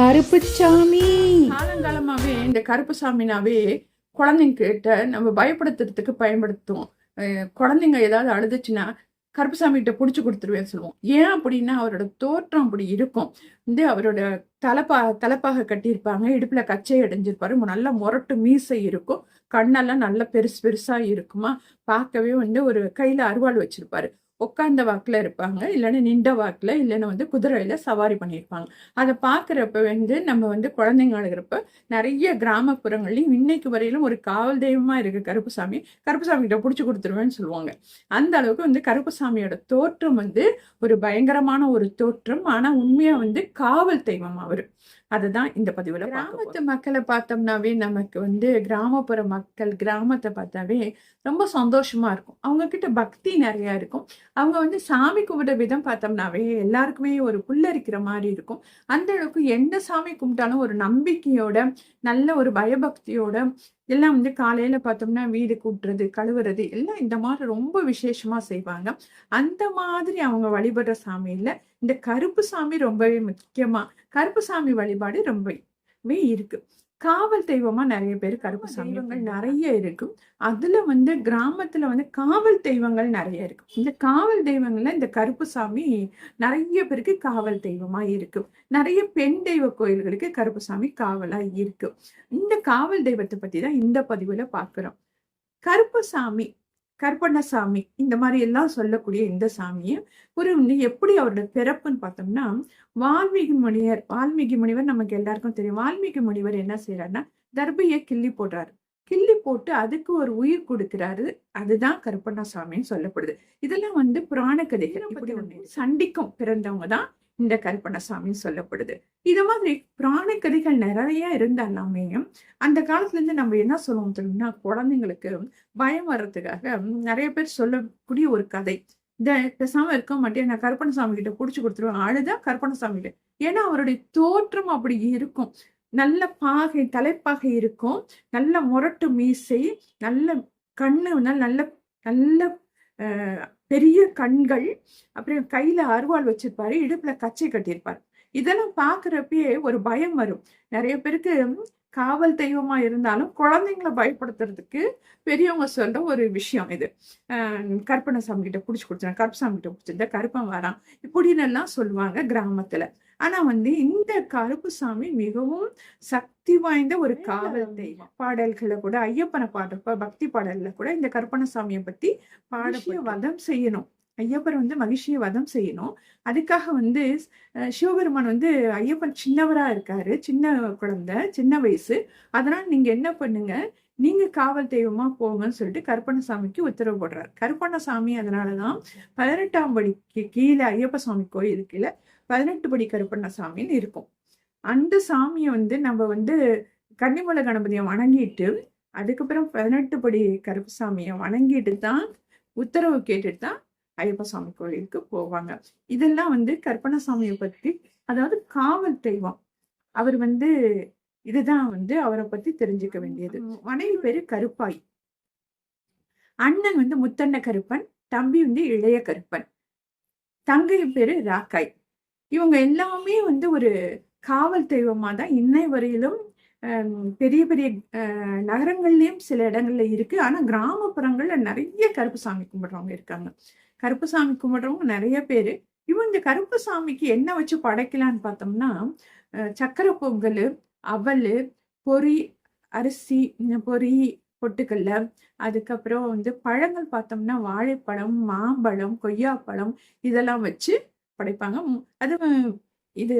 கருப்புச்சாமி காலங்காலமாவே இந்த கருப்பு சாமினாவே குழந்தைங்க கிட்ட நம்ம பயப்படுத்துறதுக்கு பயன்படுத்துவோம். குழந்தைங்க ஏதாவது அழுதுச்சுன்னா கருப்புசாமி கிட்ட பிடிச்சி கொடுத்துருவேன் சொல்லுவோம். ஏன் அப்படின்னா அவரோட தோற்றம் அப்படி இருக்கும். வந்து அவரோட தலைப்பா தலைப்பாக கட்டியிருப்பாங்க. இடுப்புல கச்சை அடைஞ்சிருப்பாரு. நல்லா முரட்டு மீசை இருக்கும். கண்ணெல்லாம் நல்லா பெருசு பெருசா இருக்குமா? பார்க்கவே வந்து ஒரு கையில அருவாள் வச்சிருப்பாரு. உட்கார்ந்த வாக்குல இருப்பாங்க இல்லைன்னா நின்ற வாக்குல இல்லைன்னா வந்து குதிரையில சவாரி பண்ணியிருப்பாங்க. அதை பார்க்குறப்ப வந்து நம்ம வந்து குழந்தைங்க அழுகிறப்ப நிறைய கிராமப்புறங்கள்லையும் இன்னைக்கு வரையிலும் ஒரு காவல் தெய்வமா இருக்கு கருப்புசாமி. கருப்புசாமி கிட்ட பிடிச்சி கொடுத்துருவேன்னு சொல்லுவாங்க. அந்த அளவுக்கு வந்து கருப்புசாமியோட தோற்றம் வந்து ஒரு பயங்கரமான ஒரு தோற்றம். ஆனா உண்மையா வந்து காவல் தெய்வம் அவரு. அதுதான் இந்த பதிவுல கிராமத்து மக்களை பார்த்தோம்னாவே நமக்கு வந்து கிராமப்புற மக்கள் கிராமத்தை பார்த்தாவே ரொம்ப சந்தோஷமா இருக்கும். அவங்க கிட்ட பக்தி நிறைய இருக்கும். அவங்க வந்து சாமி கும்பிட்ட விதம் பார்த்தோம்னாவே எல்லாருக்குமே ஒரு புல்லரிக்கிற மாதிரி இருக்கும். அந்த அளவுக்கு எந்த சாமி கும்பிட்டாலும் ஒரு நம்பிக்கையோட நல்ல ஒரு பயபக்தியோட எல்லாம் வந்து காலையில பார்த்தோம்னா வீடு கூட்டுறது கழுவுறது எல்லாம் இந்த மாதிரி ரொம்ப விசேஷமா செய்வாங்க. அந்த மாதிரி அவங்க வழிபடுற சாமியில இந்த கருப்பு சாமி ரொம்பவே முக்கியமா. கருப்பு சாமி வழிபாடு ரொம்பவே இருக்கு. காவல் தெய்வமா நிறைய பேர் கருப்பு சாமிகள் நிறைய இருக்கும். அதுல வந்து கிராமத்துல வந்து காவல் தெய்வங்கள் நிறைய இருக்கு இந்த காவல் தெய்வங்கள்ல இந்த கருப்பு சாமி நிறைய பேருக்கு காவல் தெய்வமா இருக்கு நிறைய பெண் தெய்வ கோயில்களுக்கு கருப்பு சாமி காவலா இருக்கு இந்த காவல் தெய்வத்தை பத்தி தான் இந்த பதிவுல பார்க்கிறோம். கருப்பு சாமி கருப்பண்ணசாமி இந்த மாதிரி எல்லாம் சொல்லக்கூடிய இந்த சாமியை ஒரு வந்து எப்படி அவரோட பிறப்புன்னு பார்த்தோம்னா வால்மீகி முனிவர் வால்மீகி முனிவர் நமக்கு எல்லாருக்கும் தெரியும். வால்மீகி முனிவர் என்ன செய்யறாருன்னா தர்பையை கிள்ளி போடுறாரு. கிள்ளி போட்டு அதுக்கு ஒரு உயிர் கொடுக்கிறாரு. அதுதான் கருப்பண்ணசாமின்னு சொல்லப்படுது. இதெல்லாம் வந்து புராண கதைகள் சண்டிக்கும் பிறந்தவங்க தான் இந்த கருப்பண்ணசாமின்னு சொல்லப்படுது. இது மாதிரி புராண கதைகள் நிறைய இருந்தாலுமே அந்த காலத்துல இருந்து நம்ம என்ன சொல்லுவோம் தெரியும்னா குழந்தைங்களுக்கு பயம் வர்றதுக்காக நிறைய பேர் சொல்லக்கூடிய ஒரு கதை. இந்த பேசாம இருக்க மாட்டேன் நான் கருப்பணசாமி கிட்ட புடிச்சு கொடுத்துருவேன் அழுதா கருப்பணசாமி கிட்ட. ஏன்னா அவருடைய தோற்றம் அப்படி இருக்கும். நல்ல பாகை தலைப்பாகை இருக்கும். நல்ல முரட்டு மீசை நல்ல கண்ணு நல்ல நல்ல நல்ல பெரிய கண்கள் அப்புறம் கையில அருவாள் வச்சிருப்பாரு இடுப்புல கச்சை கட்டியிருப்பாரு. இதெல்லாம் பாக்குறப்பயே ஒரு பயம் வரும். நிறைய பேருக்கு காவல் தெய்வமா இருந்தாலும் குழந்தைங்களை பயப்படுத்துறதுக்கு பெரியவங்க சொல்ற ஒரு விஷயம் இது. கற்பனை சாமி கிட்ட பிடிச்சி கொடுத்துருவேன் கருப்பசாமி கிட்ட பிடிச்சிருந்தா கருப்பன் வரான் இப்படின்னு எல்லாம் சொல்லுவாங்க கிராமத்துல. ஆனா வந்து இந்த கருப்புசாமி மிகவும் சக்தி வாய்ந்த ஒரு காவல் தெய்வம். பாடல்களை கூட ஐயப்பனை பாடுறப்ப பக்தி பாடல்ல கூட இந்த கருப்பணசாமியை பத்தி பாட வதம் செய்யணும். ஐயப்பர் வந்து மகிழ்ச்சியை வதம் செய்யணும். அதுக்காக வந்து சிவபெருமான் வந்து ஐயப்பன் சின்னவரா இருக்காரு. சின்ன குழந்தை சின்ன வயசு. அதனால நீங்க என்ன பண்ணுங்க? நீங்க காவல் தெய்வமா போங்கன்னு சொல்லிட்டு கருப்பண்ணசாமிக்கு உத்தரவு போடுறாரு. கருப்பண்ணசாமி அதனாலதான் பதினெட்டாம் படிக்கு கீழே ஐயப்ப சாமி கோயில் கீழே பதினெட்டு படி கருப்பண்ணசாமின்னு இருக்கும். அந்த சாமியை வந்து நம்ம வந்து கன்னிமலை கணபதியை வணங்கிட்டு அதுக்கப்புறம் பதினெட்டு படி கருப்பசாமியை வணங்கிட்டு தான் உத்தரவு கேட்டுட்டு தான் ஐயப்ப சாமி கோயிலுக்கு போவாங்க. இதெல்லாம் வந்து கருப்பண்ணசாமியை பத்தி அதாவது காவல் தெய்வம். அவர் வந்து இதுதான் வந்து அவரை பத்தி தெரிஞ்சுக்க வேண்டியது. மனைவி பேரு கருப்பாய். அண்ணன் வந்து முத்தண்ண கருப்பன் தம்பி வந்து இளைய கருப்பன். தங்கை பேரு ராக்காய். இவங்க எல்லாமே வந்து ஒரு காவல் தெய்வமாக தான் இன்னை வரையிலும் பெரிய பெரிய நகரங்கள்லேயும் சில இடங்கள்ல இருக்கு. ஆனால் கிராமப்புறங்கள்ல நிறைய கருப்பு சாமி கும்பிடுறவங்க இருக்காங்க. கருப்பு சாமி கும்பிடுறவங்க நிறைய பேர். இவங்க இந்த கருப்பு சாமிக்கு என்ன வச்சு படைக்கலான்னு பார்த்தோம்னா சக்கரை பொங்கல் அவல் பொரி அரிசி பொறி பொரி பொட்டுக்கல்ல அதுக்கப்புறம் வந்து பழங்கள் பார்த்தோம்னா வாழைப்பழம் மாம்பழம் கொய்யாப்பழம் இதெல்லாம் வச்சு படைப்பாங்க. அது இது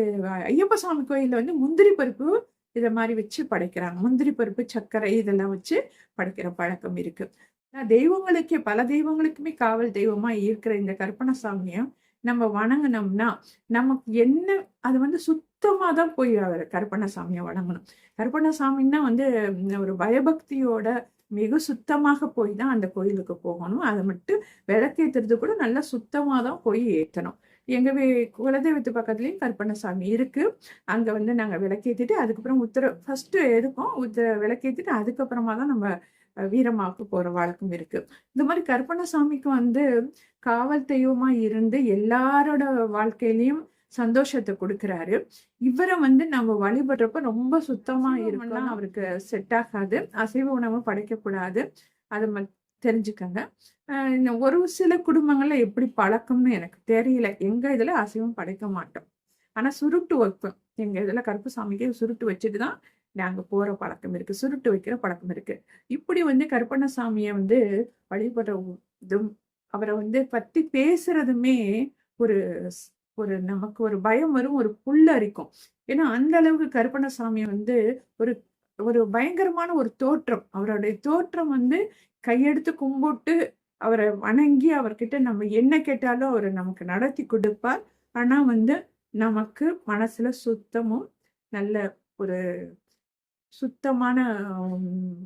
ஐயப்ப சுவாமி கோயிலில் வந்து முந்திரி பருப்பு இதை மாதிரி வச்சு படைக்கிறாங்க. முந்திரி பருப்பு சர்க்கரை இதெல்லாம் வச்சு படைக்கிற பழக்கம் இருக்கு. ஆனா தெய்வங்களுக்கே பல தெய்வங்களுக்குமே காவல் தெய்வமா இருக்கிற இந்த கற்பனசாமியை நம்ம வணங்கினோம்னா நமக்கு என்ன அது வந்து சுத்தமாக தான் போய் அவர் கற்பனசாமியை வணங்கணும். கற்பனசாமின்னா வந்து ஒரு பயபக்தியோட மிக சுத்தமாக போய் தான் அந்த கோயிலுக்கு போகணும். அதை மட்டும் விளக்கேற்றுறது கூட நல்லா சுத்தமாக தான் போய் ஏற்றணும் எங்க வீ குலதெய்வத்து பக்கத்துலயும் கற்பனசாமி இருக்கு. அங்க வந்து நாங்க விளக்கேத்திட்டு அதுக்கப்புறம் உத்தர ஃபர்ஸ்ட் எடுப்போம் உத்தர விளக்கேத்திட்டு அதுக்கப்புறமா தான் நம்ம வீரமாக்கு போற வழக்கம் இருக்கு. இந்த மாதிரி கற்பனசாமிக்கு வந்து காவல் தெய்வமா இருந்து எல்லாரோட வாழ்க்கையிலயும் சந்தோஷத்தை கொடுக்குறாரு. இவரை வந்து நம்ம வழிபடுறப்ப ரொம்ப சுத்தமா இருக்கணும். அவருக்கு செட் ஆகாது. அசைவ உணவு படைக்கக்கூடாது. அதை தெரிஞ்சுக்கங்க. இந்த ஒரு சில குடும்பங்களில் எப்படி பழக்கம்னு எனக்கு தெரியல. எங்கள் இதில் அசைவம் படைக்க மாட்டோம். ஆனால் சுருட்டு வைப்போம் எங்கள் இதில் கருப்பு சாமிக்கு சுருட்டு வச்சுட்டு தான் நாங்கள் போகிற பழக்கம் இருக்கு. சுருட்டு வைக்கிற பழக்கம் இருக்கு. இப்படி வந்து கருப்பண்ணசாமியை வந்து வழிபடுற இதும் அவரை வந்து பற்றி பேசுறதுமே ஒரு ஒரு நமக்கு ஒரு பயம் வரும் ஒரு புல்லரிக்கும் ஏன்னா அந்த அளவுக்கு கருப்பண்ணசாமி வந்து ஒரு ஒரு பயங்கரமான ஒரு தோற்றம். அவருடைய தோற்றம் வந்து கையெடுத்து கும்பிட்டு அவரை வணங்கி அவர்கிட்ட நம்ம என்ன கேட்டாலும் அவர் நமக்கு நடத்தி கொடுப்பார். ஆனா வந்து நமக்கு மனசுல சுத்தமும் நல்ல ஒரு சுத்தமான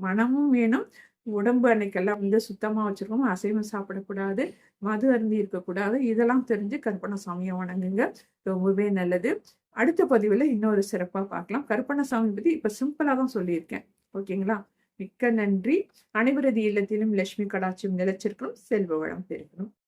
மனமும் வேணும். உடம்பு அன்னைக்கெல்லாம் வந்து சுத்தமா வச்சிருக்கோம். அசைவம் சாப்பிடக்கூடாது மது அருந்தி இருக்கக்கூடாது. இதெல்லாம் தெரிஞ்சு கருப்பண்ணசாமியை வணங்குங்க. ரொம்பவே நல்லது. அடுத்த பதிவில் இன்னொரு சிறப்பாக பார்க்கலாம். கருப்பண்ணசாமி பற்றி இப்போ சிம்பிளாக தான் சொல்லியிருக்கேன். ஓகேங்களா? மிக்க நன்றி. அனைவரது இல்லத்திலும் லட்சுமி கடாட்சியம் நிலைச்சிருக்கணும் செல்வ வளம் பெருக்கணும்.